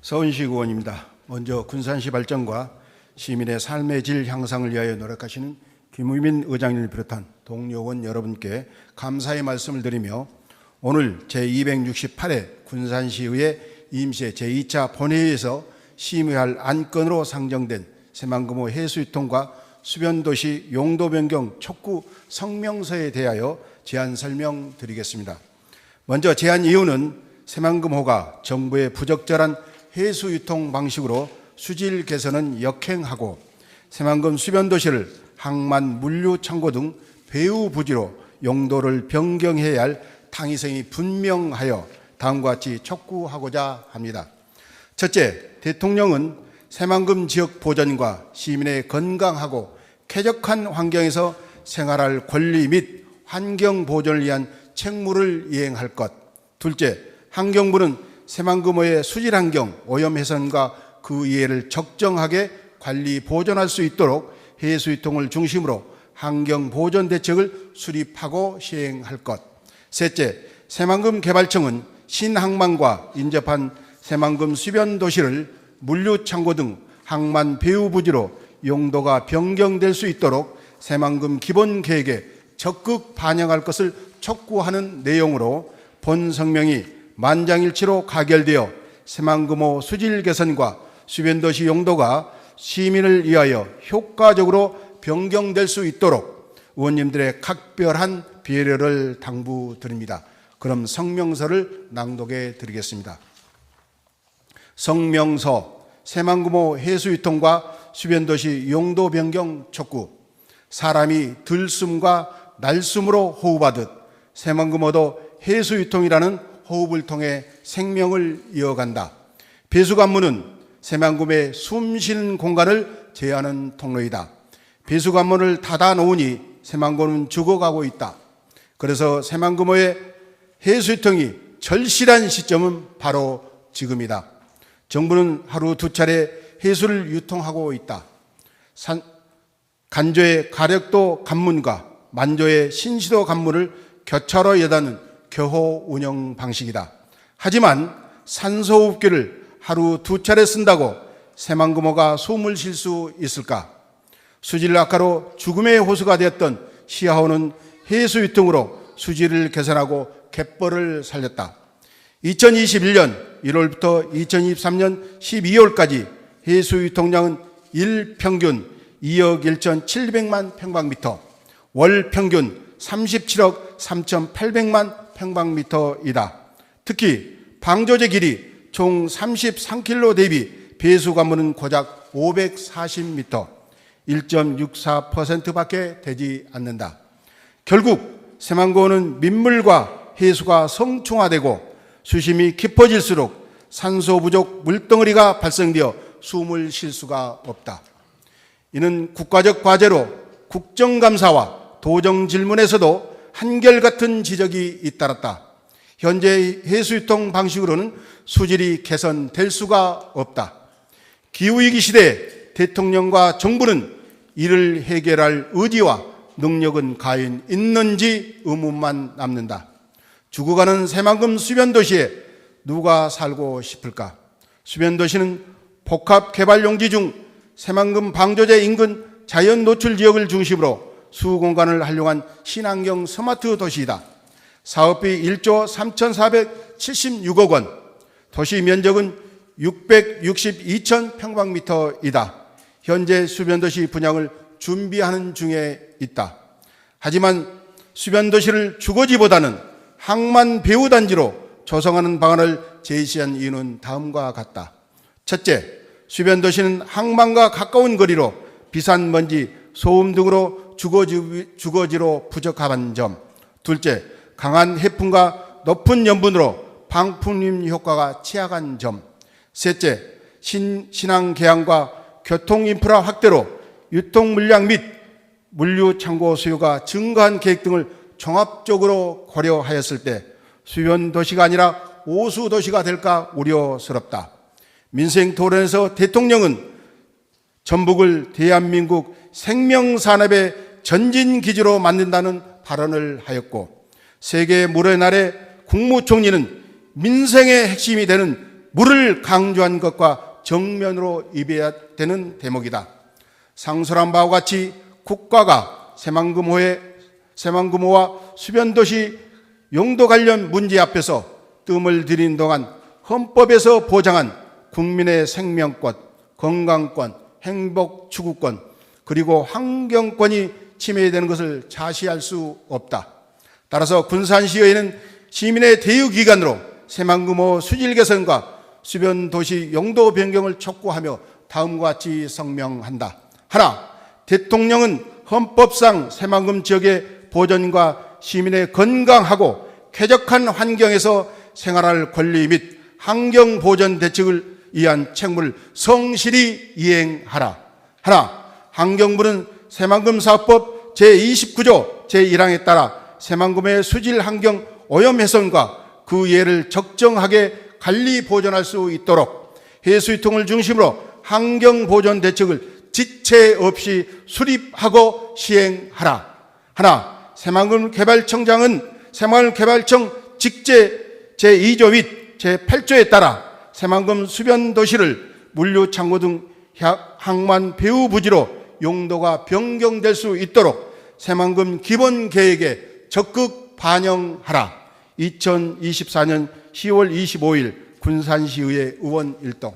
서은식 의원입니다. 먼저 군산시 발전과 시민의 삶의 질 향상을 위하여 노력하시는 김우민 의장님을 비롯한 동료원 여러분께 감사의 말씀을 드리며 오늘 제268회 군산시의회 임시 제2차 본회의에서 심의할 안건으로 상정된 새만금호 해수유통과 수변도시 용도 변경 촉구 성명서에 대하여 제안 설명드리겠습니다. 먼저 제안 이유는 새만금호가 정부의 부적절한 해수 유통 방식으로 수질 개선은 역행하고 새만금 수변 도시를 항만 물류 창고 등 배후 부지로 용도를 변경해야 할 당위성이 분명하여 다음과 같이 촉구하고자 합니다. 첫째, 대통령은 새만금 지역 보전과 시민의 건강하고 쾌적한 환경에서 생활할 권리 및 환경 보존을 위한 책무를 이행할 것. 둘째, 환경부는 새만금호의 수질 환경 오염 훼손과 그 이해를 적정하게 관리 보존할 수 있도록 해수 유통을 중심으로 환경 보존 대책을 수립하고 시행할 것. 셋째, 새만금 개발청은 신항만과 인접한 새만금 수변 도시를 물류 창고 등 항만 배후 부지로 용도가 변경될 수 있도록 새만금 기본 계획에 적극 반영할 것을 촉구하는 내용으로 본 성명이 만장일치로 가결되어 새만금호 수질 개선과 수변도시 용도가 시민을 위하여 효과적으로 변경될 수 있도록 의원님들의 각별한 배려를 당부드립니다. 그럼 성명서를 낭독해 드리겠습니다. 성명서 새만금호 해수유통과 수변도시 용도 변경 촉구 사람이 들숨과 날숨으로 호흡하듯 새만금호도 해수유통이라는 호흡을 통해 생명을 이어간다. 배수관문은 새만금의 숨 쉬는 공간을 제하는 통로이다. 배수관문을 닫아 놓으니 새만금은 죽어가고 있다. 그래서 새만금호의 해수유통이 절실한 시점은 바로 지금이다. 정부는 하루 두 차례 해수를 유통하고 있다. 산, 간조의 가력도 관문과 만조의 신시도 관문을 교차로 여다는 교호 운영 방식이다. 하지만 산소호흡기를 하루 두 차례 쓴다고 새만금호가 숨을 쉴 수 있을까? 수질 악화로 죽음의 호수가 되었던 시하호는 해수 유통으로 수질을 개선하고 갯벌을 살렸다. 2021년 1월부터 2023년 12월까지 해수 유통량은 일 평균 2억 1,700만 평방미터, 월 평균 37억 3,800만 평방미터이다. 특히 방조제 길이 총 33km 대비 배수 관문은 고작 540m, 1.64%밖에 되지 않는다. 결국 새만고는 민물과 해수가 성충화되고 수심이 깊어질수록 산소 부족 물덩어리가 발생되어 숨을 쉴 수가 없다. 이는 국가적 과제로 국정감사와 도정 질문에서도 한결같은 지적이 잇따랐다. 현재 해수유통 방식으로는 수질이 개선될 수가 없다. 기후위기 시대 대통령과 정부는 이를 해결할 의지와 능력은 과연 있는지 의문만 남는다. 죽어가는 새만금 수변도시에 누가 살고 싶을까? 수변도시는 복합 개발 용지 중 새만금 방조제 인근 자연 노출 지역을 중심으로 수공간을 활용한 친환경 스마트 도시이다. 사업비 1조 3,476억 원, 도시 면적은 662천 평방미터이다. 현재 수변도시 분양을 준비하는 중에 있다. 하지만 수변도시를 주거지보다는 항만 배후단지로 조성하는 방안을 제시한 이유는 다음과 같다. 첫째, 수변도시는 항만과 가까운 거리로 비산 먼지, 소음 등으로 주거지, 주거지로 부적합한 점. 둘째, 강한 해풍과 높은 염분으로 방풍림 효과가 취약한 점. 셋째, 신, 신앙 개항과 교통 인프라 확대로 유통 물량 및 물류 창고 수요가 증가한 계획 등을 종합적으로 고려하였을 때 수변 도시가 아니라 오수 도시가 될까 우려스럽다. 민생 토론에서 대통령은 전북을 대한민국 생명산업의 전진 기지로 만든다는 발언을 하였고 세계 물의 날에 국무총리는 민생의 핵심이 되는 물을 강조한 것과 정면으로 입어야 되는 대목이다. 상설한 바와 같이 국가가 새만금호의 새만금호와 수변도시 용도 관련 문제 앞에서 뜸을 들인 동안 헌법에서 보장한 국민의 생명권, 건강권, 행복 추구권, 그리고 환경권이 침해되는 것을 자시할 수 없다. 따라서 군산시의회는 시민의 대유기관으로 새만금호 수질 개선과 수변 도시 용도 변경을 촉구하며 다음과 같이 성명한다. 하나, 대통령은 헌법상 새만금 지역의 보전과 시민의 건강하고 쾌적한 환경에서 생활할 권리 및 환경 보전 대책을 위한 책무를 성실히 이행하라. 하나, 환경부는 새만금 사업법 제29조 제1항에 따라 새만금의 수질 환경 오염 훼손과 그 예를 적정하게 관리 보존할 수 있도록 해수유통을 중심으로 환경 보존 대책을 지체 없이 수립하고 시행하라. 하나, 새만금 개발청장은 새만금 개발청 직제 제2조 및 제8조에 따라 새만금 수변 도시를 물류 창고 등 항만 배후 부지로 용도가 변경될 수 있도록 새만금 기본 계획에 적극 반영하라. 2024년 10월 25일 군산시의회 의원 일동